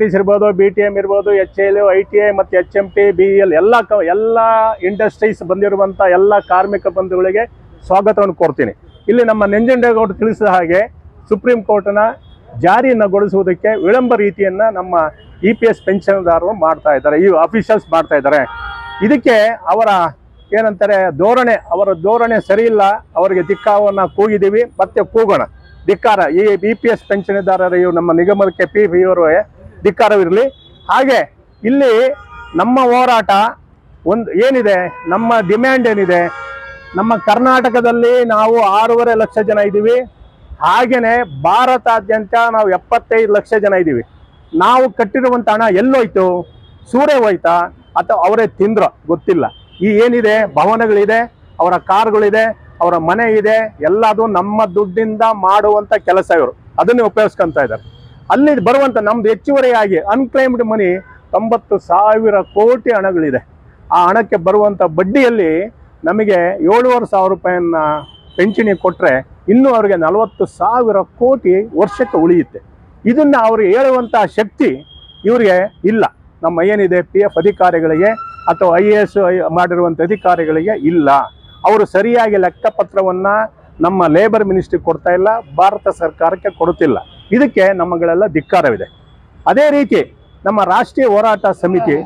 ಟಿಸ್ ಇರ್ಬೋದು B T M ಇರ್ಬೋದು H L I T I ಮತ್ತು H M T B L ಎಲ್ಲ ಕ ಎಲ್ಲ ಇಂಡಸ್ಟ್ರೀಸ್ ಬಂದಿರುವಂಥ ಎಲ್ಲ ಕಾರ್ಮಿಕ ಬಂಧುಗಳಿಗೆ ಸ್ವಾಗತವನ್ನು ಕೋರ್ತೀನಿ. ಇಲ್ಲಿ ನಮ್ಮ ನಂಜನಗೌಡ ತಿಳಿಸಿದ ಹಾಗೆ ಸುಪ್ರೀಂ ಕೋರ್ಟ್ನ ಜಾರಿಯನ್ನಗೊಳಿಸುವುದಕ್ಕೆ ವಿಳಂಬ ರೀತಿಯನ್ನು ನಮ್ಮ ಇ ಪಿ ಎಸ್ ಪೆನ್ಷನ್ದಾರರು ಮಾಡ್ತಾ ಇದ್ದಾರೆ, ಈ ಅಫಿಷಿಯಲ್ಸ್ ಮಾಡ್ತಾ ಇದ್ದಾರೆ. ಇದಕ್ಕೆ ಅವರ ಏನಂತಾರೆ, ಧೋರಣೆ, ಅವರ ಧೋರಣೆ ಸರಿಯಿಲ್ಲ ಅವರಿಗೆ ದಿಕ್ಕಾವನ್ನು ಕೂಗಿದ್ದೀವಿ, ಮತ್ತೆ ಕೂಗೋಣ. ಧಿಕ್ಕಾರ, ಈ ಬಿ ಪಿ ಎಸ್ ಪೆನ್ಷನ್ದಾರರು ಇವು ನಮ್ಮ ನಿಗಮಕ್ಕೆ ಪಿ ಪಿ ಇವರು ಧಿಕ್ಕಾರವಿರಲಿ. ಹಾಗೆ ಇಲ್ಲಿ ನಮ್ಮ ಹೋರಾಟ ಒಂದು ಏನಿದೆ? ನಮ್ಮ ಡಿಮ್ಯಾಂಡ್ ಏನಿದೆ? ನಮ್ಮ ಕರ್ನಾಟಕದಲ್ಲಿ ನಾವು ಆರೂವರೆ ಲಕ್ಷ ಜನ ಇದ್ದೀವಿ. ಹಾಗೆಯೇ ಭಾರತಾದ್ಯಂತ ನಾವು ಎಪ್ಪತ್ತೈದು ಲಕ್ಷ ಜನ ಇದ್ದೀವಿ. ನಾವು ಕಟ್ಟಿರುವಂಥ ಹಣ ಎಲ್ಲೋಯ್ತು? ಸೂರ್ಯ ಹೋಯ್ತಾ? ಅಥವಾ ಅವರೇ ತಿಂದ್ರ? ಗೊತ್ತಿಲ್ಲ. ಈ ಏನಿದೆ? ಭವನಗಳಿದೆ, ಅವರ ಕಾರ್ಗಳಿದೆ, ಅವರ ಮನೆ ಇದೆ, ಎಲ್ಲದು ನಮ್ಮ ದುಡ್ಡಿಂದ ಮಾಡುವಂಥ ಕೆಲಸ ಇವರು. ಅದನ್ನೇ ಉಪಯೋಗಿಸ್ಕೊಂತ ಇದ್ದಾರೆ. ಅಲ್ಲಿ ಬರುವಂತ ನಮ್ದು ಹೆಚ್ಚುವರಿಯಾಗಿ ಅನ್ಕ್ಲೈಮ್ಡ್ ಮನಿ ತೊಂಬತ್ತು ಸಾವಿರ ಕೋಟಿ ಹಣಗಳಿದೆ. ಆ ಹಣಕ್ಕೆ ಬರುವಂತ ಬಡ್ಡಿಯಲ್ಲಿ ನಮಗೆ ಏಳುವರೆ ಸಾವಿರ ರೂಪಾಯಿಯನ್ನ ಪೆನ್ಷನಿ ಕೊಟ್ಟರೆ ಇನ್ನೂ ಅವರಿಗೆ ನಲವತ್ತು ಸಾವಿರ ಕೋಟಿ ವರ್ಷಕ್ಕೆ ಉಳಿಯುತ್ತೆ. ಇದನ್ನ ಅವರು ಹೇಳುವಂಥ ಶಕ್ತಿ ಇವರಿಗೆ ಇಲ್ಲ. ನಮ್ಮ ಏನಿದೆ ಪಿ ಎಫ್ ಅಧಿಕಾರಿಗಳಿಗೆ ಅಥವಾ ಐ ಎ ಎಸ್ ಮಾಡಿರುವಂಥ ಅಧಿಕಾರಿಗಳಿಗೆ ಇಲ್ಲ. ಅವರು ಸರಿಯಾಗಿ ಲೆಕ್ಕಪತ್ರವನ್ನು ನಮ್ಮ ಲೇಬರ್ ಮಿನಿಸ್ಟ್ರಿ ಕೊಡ್ತಾ ಇಲ್ಲ, ಭಾರತ ಸರ್ಕಾರಕ್ಕೆ ಕೊಡುತ್ತಿಲ್ಲ ಇದಕ್ಕೆ ನಮ್ಮಗಳೆಲ್ಲ ಧಿಕ್ಕಾರವಿದೆ. ಅದೇ ರೀತಿ ನಮ್ಮ ರಾಷ್ಟ್ರೀಯ ಹೋರಾಟ ಸಮಿತಿ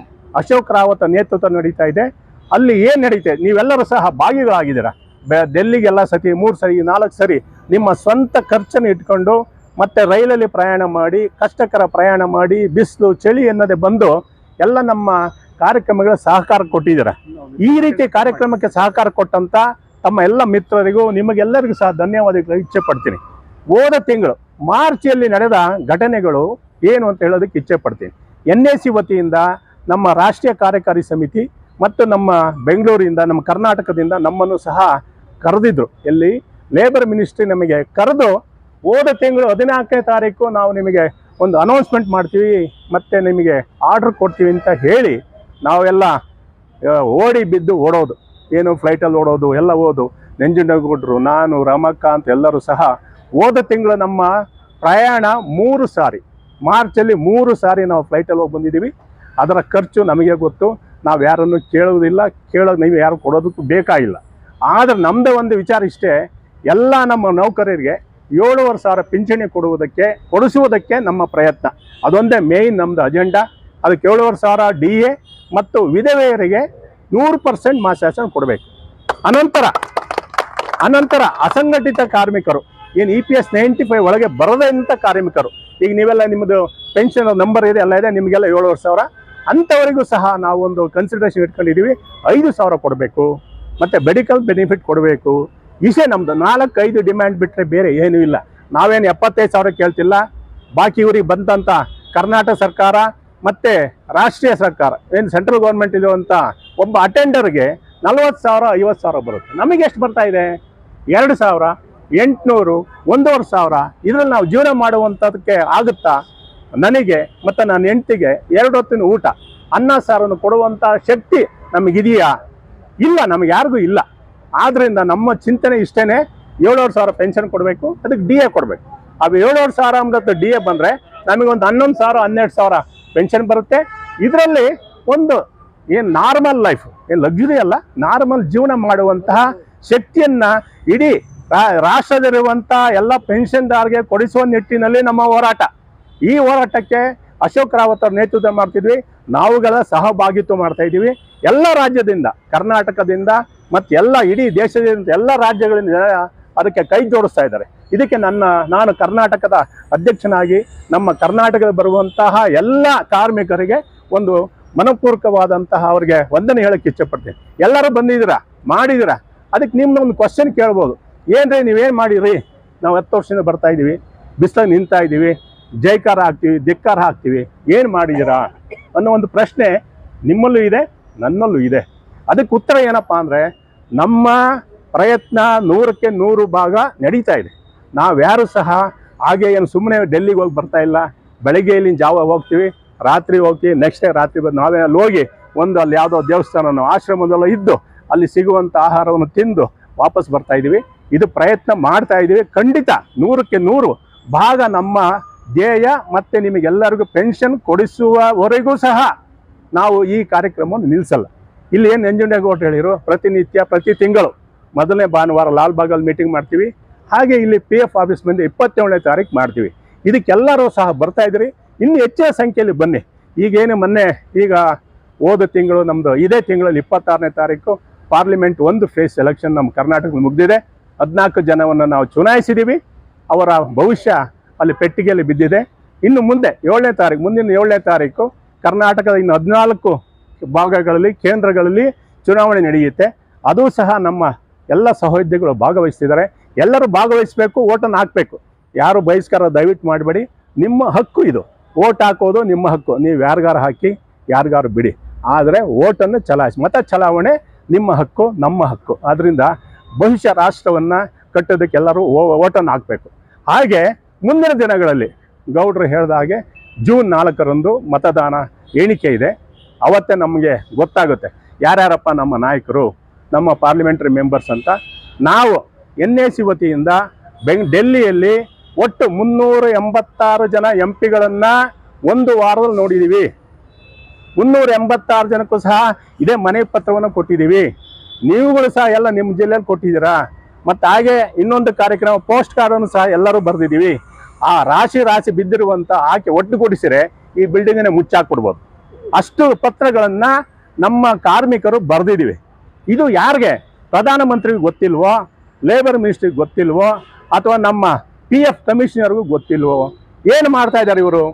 ಅಶೋಕ್ ರಾವತ್ ನೇತೃತ್ವ ನಡೀತಾ ಇದೆ. ಅಲ್ಲಿ ಏನು ನಡೀತೆ? ನೀವೆಲ್ಲರೂ ಸಹ ಭಾಗಿಗಳಾಗಿದ್ದೀರಾ? ಬೆ ಡೆಲ್ಲಿಗೆಲ್ಲ ಸತಿ ಮೂರು ಸರಿ ನಾಲ್ಕು ಸರಿ ನಿಮ್ಮ ಸ್ವಂತ ಖರ್ಚನ್ನು ಇಟ್ಕೊಂಡು ಮತ್ತೆ ರೈಲಲ್ಲಿ ಪ್ರಯಾಣ ಮಾಡಿ ಕಷ್ಟಕರ ಪ್ರಯಾಣ ಮಾಡಿ ಬಿಸಿಲು ಚಳಿ ಎನ್ನದೆ ಬಂದು ಎಲ್ಲ ನಮ್ಮ ಕಾರ್ಯಕ್ರಮಗಳ ಸಹಕಾರ ಕೊಟ್ಟಿದ್ದೀರ? ಈ ರೀತಿ ಕಾರ್ಯಕ್ರಮಕ್ಕೆ ಸಹಕಾರ ಕೊಟ್ಟಂತ ತಮ್ಮ ಎಲ್ಲ ಮಿತ್ರರಿಗೂ ನಿಮಗೆಲ್ಲರಿಗೂ ಸಹ ಧನ್ಯವಾದಗಳು. ಇಚ್ಛೆ ಪಡ್ತೀನಿ. ಹೋದ ತಿಂಗಳು ಮಾರ್ಚಿಯಲ್ಲಿ ನಡೆದ ಘಟನೆಗಳು ಏನು ಅಂತ ಹೇಳೋದಕ್ಕೆ ಇಚ್ಛೆ ಪಡ್ತೀನಿ. ಎನ್ ಎ ಸಿ ವತಿಯಿಂದ ನಮ್ಮ ರಾಷ್ಟ್ರೀಯ ಕಾರ್ಯಕಾರಿ ಸಮಿತಿ ಮತ್ತು ನಮ್ಮ ಬೆಂಗಳೂರಿಂದ, ನಮ್ಮ ಕರ್ನಾಟಕದಿಂದ ನಮ್ಮನ್ನು ಸಹ ಕರೆದಿದ್ರು. ಎಲ್ಲಿ? ಲೇಬರ್ ಮಿನಿಸ್ಟ್ರಿ ನಮಗೆ ಕರೆದು ಹೋದ ತಿಂಗಳು ಹದಿನಾಲ್ಕನೇ ತಾರೀಕು ನಾವು ನಿಮಗೆ ಒಂದು ಅನೌನ್ಸ್ಮೆಂಟ್ ಮಾಡ್ತೀವಿ, ಮತ್ತೆ ನಿಮಗೆ ಆರ್ಡರ್ ಕೊಡ್ತೀವಿ ಅಂತ ಹೇಳಿ ನಾವೆಲ್ಲ ಓಡಿ ಬಿದ್ದು ಓಡೋದು. ಏನು ಫ್ಲೈಟಲ್ಲಿ ಓಡೋದು, ಎಲ್ಲ ಓದು. ನಂಜನಗೌಡರು ನಾನು ರಮಕಾಂತ್ ಎಲ್ಲರೂ ಸಹ ಹೋದ ತಿಂಗಳು ನಮ್ಮ ಪ್ರಯಾಣ ಮೂರು ಸಾರಿ. ಮಾರ್ಚಲ್ಲಿ ಮೂರು ಸಾರಿ ನಾವು ಫ್ಲೈಟಲ್ಲಿ ಹೋಗಿ ಬಂದಿದ್ದೀವಿ. ಅದರ ಖರ್ಚು ನಮಗೆ ಗೊತ್ತು. ನಾವು ಯಾರನ್ನು ಕೇಳೋದಿಲ್ಲ ಕೇಳೋದು ನೀವು ಯಾರು ಕೊಡೋದಕ್ಕೂ ಬೇಕಾಗಿಲ್ಲ. ಆದರೆ ನಮ್ಮದೇ ಒಂದು ವಿಚಾರ ಇಷ್ಟೇ. ಎಲ್ಲ ನಮ್ಮ ನೌಕರರಿಗೆ ಏಳುವರೆ ಸಾವಿರ ಪಿಂಚಣಿ ಕೊಡುವುದಕ್ಕೆ, ಕೊಡಿಸುವುದಕ್ಕೆ ನಮ್ಮ ಪ್ರಯತ್ನ. ಅದೊಂದೇ ಮೇಯ್ನ್ ನಮ್ಮದು ಅಜೆಂಡಾ ಅದಕ್ಕೆ ಏಳುವರೆ ಸಾವಿರ ಡಿ ಎ ಮತ್ತು ವಿಧವೆಯರಿಗೆ ನೂರು ಪರ್ಸೆಂಟ್ ಮಾಸಾಸನ ಕೊಡಬೇಕು. ಅನಂತರ ಅನಂತರ ಅಸಂಘಟಿತ ಕಾರ್ಮಿಕರು. ಏನು E P S ninety five ಒಳಗೆ ಬರದಂಥ ಕಾರ್ಮಿಕರು. ಈಗ ನೀವೆಲ್ಲ ನಿಮ್ಮದು ಪೆನ್ಷನ್ ನಂಬರ್ ಇದೆ, ಎಲ್ಲ ಇದೆ, ನಿಮಗೆಲ್ಲ ಏಳುವರೆ ಸಾವಿರ. ಅಂಥವರಿಗೂ ಸಹ ನಾವು ಒಂದು ಕನ್ಸಿಡರೇಷನ್ ಇಟ್ಕೊಂಡಿದ್ದೀವಿ ಐದು ಸಾವಿರ ಕೊಡಬೇಕು. ಮತ್ತು ಮೆಡಿಕಲ್ ಬೆನಿಫಿಟ್ ಕೊಡಬೇಕು. ಇಷ್ಟೇ ನಮ್ಮದು ನಾಲ್ಕು ಐದು ಡಿಮ್ಯಾಂಡ್ ಬಿಟ್ಟರೆ ಬೇರೆ ಏನೂ ಇಲ್ಲ. ನಾವೇನು ಎಪ್ಪತ್ತೈದು ಸಾವಿರ ಕೇಳ್ತಿಲ್ಲ. ಬಾಕಿ ಊರಿಗೆ ಬಂದಂಥ ಕರ್ನಾಟಕ ಸರ್ಕಾರ ಮತ್ತು ರಾಷ್ಟ್ರೀಯ ಸರ್ಕಾರ, ಏನು ಸೆಂಟ್ರಲ್ ಗೌರ್ಮೆಂಟ್ ಇರುವಂಥ ಒಬ್ಬ ಅಟೆಂಡರ್ಗೆ ನಲ್ವತ್ತು ಸಾವಿರ, ಐವತ್ತು ಸಾವಿರ ಬರುತ್ತೆ. ನಮಗೆ ಎಷ್ಟು ಬರ್ತಾ ಇದೆ? ಎರಡು ಸಾವಿರ. ಎಂಟುನೂರು, ಒಂದೂವರೆ ಸಾವಿರ, ಇದರಲ್ಲಿ ನಾವು ಜೀವನ ಮಾಡುವಂಥದಕ್ಕೆ ಆಗುತ್ತಾ? ನನಗೆ ಮತ್ತು ನನ್ನ ಹೆಂಡತಿಗೆ ಎರಡು ಹೊತ್ತಿನ ಊಟ, ಅನ್ನ ಸಾರನ್ನು ಕೊಡುವಂಥ ಶಕ್ತಿ ನಮಗಿದೆಯಾ? ಇಲ್ಲ, ನಮಗೆ ಯಾರಿಗೂ ಇಲ್ಲ. ಆದ್ದರಿಂದ ನಮ್ಮ ಚಿಂತನೆ ಇಷ್ಟೇ ಏಳುವರೆ ಸಾವಿರ ಪೆನ್ಷನ್ ಕೊಡಬೇಕು, ಅದಕ್ಕೆ ಡಿ ಎ ಕೊಡಬೇಕು. ಅದು ಏಳುವರೆ ಸಾವಿರ ಅಂಬತ್ತು ಡಿ ಎ ಬಂದರೆ ನಮಗೊಂದು ಹನ್ನೊಂದು ಸಾವಿರ, ಹನ್ನೆರಡು ಸಾವಿರ ಪೆನ್ಷನ್ ಬರುತ್ತೆ. ಇದರಲ್ಲಿ ಒಂದು ಏನು ನಾರ್ಮಲ್ ಲೈಫ್ ಏನು ಲಗ್ಜುರಿ ಅಲ್ಲ ನಾರ್ಮಲ್ ಜೀವನ ಮಾಡುವಂತಹ ಶಕ್ತಿಯನ್ನು ಇಡೀ ರಾಷ್ಟ್ರದಲ್ಲಿರುವಂಥ ಎಲ್ಲ ಪೆನ್ಷನ್ದಾರ್ಗೆ ಕೊಡಿಸುವ ನಿಟ್ಟಿನಲ್ಲಿ ನಮ್ಮ ಹೋರಾಟ. ಈ ಹೋರಾಟಕ್ಕೆ ಅಶೋಕ್ ರಾವತ್ ಅವ್ರ ನೇತೃತ್ವ ಮಾಡ್ತಿದ್ವಿ. ನಾವುಗಳ ಸಹಭಾಗಿತ್ವ ಮಾಡ್ತಾ ಇದ್ದೀವಿ. ಎಲ್ಲ ರಾಜ್ಯದಿಂದ, ಕರ್ನಾಟಕದಿಂದ ಮತ್ತು ಎಲ್ಲ ಇಡೀ ದೇಶದಿಂದ ಎಲ್ಲ ರಾಜ್ಯಗಳಿಂದ ಅದಕ್ಕೆ ಕೈ ಜೋಡಿಸ್ತಾ ಇದ್ದಾರೆ. ಇದಕ್ಕೆ ನನ್ನ, ನಾನು ಕರ್ನಾಟಕದ ಅಧ್ಯಕ್ಷನಾಗಿ ನಮ್ಮ ಕರ್ನಾಟಕದ ಬರುವಂತಹ ಎಲ್ಲ ಕಾರ್ಮಿಕರಿಗೆ ಒಂದು ಮನಪೂರ್ವಕವಾದಂತಹ ಅವರಿಗೆ ವಂದನೆ ಹೇಳಕ್ಕೆ ಇಚ್ಛೆಪಡ್ತೀನಿ ಎಲ್ಲರೂ ಬಂದಿದ್ದೀರಾ? ಮಾಡಿದ್ದೀರಾ? ಅದಕ್ಕೆ ನಿಮ್ಮನ್ನ ಒಂದು ಕ್ವಶನ್ ಕೇಳ್ಬೋದು. ಏನ್ರಿ ನೀವೇನು ಮಾಡಿರಿ ನಾವು ಹತ್ತು ವರ್ಷದಿಂದ ಬರ್ತಾ ಇದ್ದೀವಿ ಬಿಸಿಲಾಗ ನಿಂತಾ ಇದ್ದೀವಿ ಜೈಕಾರ ಹಾಕ್ತೀವಿ ಧಿಕ್ಕಾರ ಹಾಕ್ತೀವಿ ಏನು ಮಾಡಿದ್ದೀರಾ ಅನ್ನೋ ಒಂದು ಪ್ರಶ್ನೆ ನಿಮ್ಮಲ್ಲೂ ಇದೆ, ನನ್ನಲ್ಲೂ ಇದೆ. ಅದಕ್ಕೆ ಉತ್ತರ ಏನಪ್ಪ ಅಂದರೆ, ನಮ್ಮ ಪ್ರಯತ್ನ ನೂರಕ್ಕೆ ನೂರು ಭಾಗ ನಡೀತಾ ಇದೆ. ನಾವ್ಯಾರು ಸಹ ಹಾಗೆ ಏನು ಸುಮ್ಮನೆ ಡೆಲ್ಲಿಗೆ ಹೋಗಿ ಬರ್ತಾ ಇಲ್ಲ ಬೆಳಗ್ಗೆ ಇಲ್ಲಿನ ಜಾವ ಹೋಗ್ತೀವಿ, ರಾತ್ರಿ ಹೋಗ್ತೀವಿ ನೆಕ್ಸ್ಟ್ ಡೇ ರಾತ್ರಿ ಬಂದು ನಾವೇ ಅಲ್ಲಿ ಹೋಗಿ ಒಂದು ಅಲ್ಲಿ ಯಾವುದೋ ದೇವಸ್ಥಾನನೋ ಆಶ್ರಮದಲ್ಲೋ ಇದ್ದು, ಅಲ್ಲಿ ಸಿಗುವಂಥ ಆಹಾರವನ್ನು ತಿಂದು ವಾಪಸ್ ಬರ್ತಾ ಇದ್ದೀವಿ ಇದು ಪ್ರಯತ್ನ ಮಾಡ್ತಾ ಇದ್ದೀವಿ. ಖಂಡಿತ ನೂರಕ್ಕೆ ನೂರು. ಭಾಗ ನಮ್ಮ ಧ್ಯೇಯ ಮತ್ತೆ ನಿಮಗೆಲ್ಲರಿಗೂ ಪೆನ್ಷನ್ ಕೊಡಿಸುವವರೆಗೂ ಸಹ ನಾವು ಈ ಕಾರ್ಯಕ್ರಮವನ್ನು ನಿಲ್ಲಿಸಲ್ಲ ಇಲ್ಲಿ ಏನು ನಂಜುಂಡೇಗೌಡ ಹೇಳಿರು? ಪ್ರತಿನಿತ್ಯ, ಪ್ರತಿ ತಿಂಗಳು ಮೊದಲನೇ ಭಾನುವಾರ ಲಾಲ್ಬಾಗಲ್ಲಿ ಮೀಟಿಂಗ್ ಮಾಡ್ತೀವಿ. ಹಾಗೆ ಇಲ್ಲಿ ಪಿ ಎಫ್ ಆಫೀಸ್ ಬಂದು ಇಪ್ಪತ್ತೇಳನೇ ತಾರೀಕು ಮಾಡ್ತೀವಿ. ಇದಕ್ಕೆಲ್ಲರೂ ಸಹ ಬರ್ತಾ ಇದ್ರಿ. ಇನ್ನು ಹೆಚ್ಚಿನ ಸಂಖ್ಯೆಯಲ್ಲಿ ಬನ್ನಿ. ಈಗೇನು ಮೊನ್ನೆ ಈಗ ಹೋದ ತಿಂಗಳು ನಮ್ಮದು ಇದೇ ತಿಂಗಳಲ್ಲಿ ಇಪ್ಪತ್ತಾರನೇ ತಾರೀಕು. ಪಾರ್ಲಿಮೆಂಟ್ ಒಂದು ಫೇಸ್ ಎಲೆಕ್ಷನ್ ನಮ್ಮ ಕರ್ನಾಟಕದಲ್ಲಿ ಮುಗಿದಿದೆ. ಹದಿನಾಲ್ಕು ಜನವನ್ನು ನಾವು ಚುನಾಯಿಸಿದ್ದೀವಿ ಅವರ ಭವಿಷ್ಯ ಅಲ್ಲಿ ಪೆಟ್ಟಿಗೆಯಲ್ಲಿ ಬಿದ್ದಿದೆ. ಇನ್ನು ಮುಂದೆ ಏಳನೇ ತಾರೀಕು, ಮುಂದಿನ ಏಳನೇ ತಾರೀಕು ಕರ್ನಾಟಕದ ಇನ್ನು ಹದಿನಾಲ್ಕು ಭಾಗಗಳಲ್ಲಿ, ಕೇಂದ್ರಗಳಲ್ಲಿ ಚುನಾವಣೆ ನಡೆಯುತ್ತೆ. ಅದು ಸಹ ನಮ್ಮ ಎಲ್ಲ ಸಹೋದ್ಯೋಗಿಗಳು ಭಾಗವಹಿಸ್ತಿದ್ದಾರೆ. ಎಲ್ಲರೂ ಭಾಗವಹಿಸಬೇಕು, ಓಟನ್ನು ಹಾಕಬೇಕು. ಯಾರು ಬಹಿಷ್ಕಾರ ದಯವಿಟ್ಟು ಮಾಡಬೇಡಿ. ನಿಮ್ಮ ಹಕ್ಕು ಇದು. ಓಟ್ ಹಾಕೋದು ನಿಮ್ಮ ಹಕ್ಕು. ನೀವು ಯಾರಿಗಾರು ಹಾಕಿ, ಯಾರಿಗಾರು ಬಿಡಿ. ಆದರೆ ಓಟನ್ನು ಚಲಾಯಿಸಿ. ಮತ ಚಲಾವಣೆ ನಿಮ್ಮ ಹಕ್ಕು, ನಮ್ಮ ಹಕ್ಕು. ಆದ್ದರಿಂದ ಭವಿಷ್ಯ ರಾಷ್ಟ್ರವನ್ನು ಕಟ್ಟೋದಕ್ಕೆ ಎಲ್ಲರೂ ಓಟನ್ನು ಹಾಕಬೇಕು. ಹಾಗೆ ಮುಂದಿನ ದಿನಗಳಲ್ಲಿ ಗೌಡ್ರು ಹೇಳಿದ ಹಾಗೆ ಜೂನ್ ನಾಲ್ಕರಂದು ಮತದಾನ ಎಣಿಕೆ ಇದೆ. ಅವತ್ತೇ ನಮಗೆ ಗೊತ್ತಾಗುತ್ತೆ ಯಾರ್ಯಾರಪ್ಪ ನಮ್ಮ ನಾಯಕರು, ನಮ್ಮ ಪಾರ್ಲಿಮೆಂಟ್ರಿ ಮೆಂಬರ್ಸ್ ಅಂತ. ನಾವು ಎನ್ ಎ ಸಿ ವತಿಯಿಂದ ಬೆಂಗ್, ಡೆಲ್ಲಿಯಲ್ಲಿ ಒಟ್ಟು ಮುನ್ನೂರ ಎಂಬತ್ತಾರು ಜನ ಎಂ ಪಿಗಳನ್ನು ಒಂದು ವಾರದಲ್ಲಿ ನೋಡಿದ್ದೀವಿ ಮುನ್ನೂರ ಎಂಬತ್ತಾರು ಜನಕ್ಕೂ ಸಹ ಇದೇ ಮನೆ ಪತ್ರವನ್ನು ಕೊಟ್ಟಿದ್ದೀವಿ ನೀವುಗಳು ಸಹ ಎಲ್ಲ ನಿಮ್ಮ ಜಿಲ್ಲೆಯಲ್ಲಿ ಕೊಟ್ಟಿದ್ದೀರಾ? ಮತ್ತು ಹಾಗೆ ಇನ್ನೊಂದು ಕಾರ್ಯಕ್ರಮ ಪೋಸ್ಟ್ ಕಾರ್ಡನ್ನು ಸಹ ಎಲ್ಲರೂ ಬರೆದಿದ್ದೀವಿ. ಆ ರಾಶಿ ರಾಶಿ ಬಿದ್ದಿರುವಂಥ ಆಕೆ ಒಟ್ಟುಗೂಡಿಸಿರೆ ಈ ಬಿಲ್ಡಿಂಗನ್ನೇ ಮುಚ್ಚಾಕ್ಬಿಡ್ಬೋದು. ಅಷ್ಟು ಪತ್ರಗಳನ್ನು ನಮ್ಮ ಕಾರ್ಮಿಕರು ಬರೆದಿದ್ದೀವಿ. ಇದು ಯಾರಿಗೆ? ಪ್ರಧಾನಮಂತ್ರಿಗೆ ಗೊತ್ತಿಲ್ವೋ ಲೇಬರ್ ಮಿನಿಸ್ಟ್ರಿಗೆ ಗೊತ್ತಿಲ್ವೋ, ಅಥವಾ ನಮ್ಮ ಪಿ ಎಫ್ ಕಮಿಷನರ್ಗೂ ಗೊತ್ತಿಲ್ವೋ? ಏನು ಮಾಡ್ತಾ ಇದ್ದಾರೆ ಇವರು?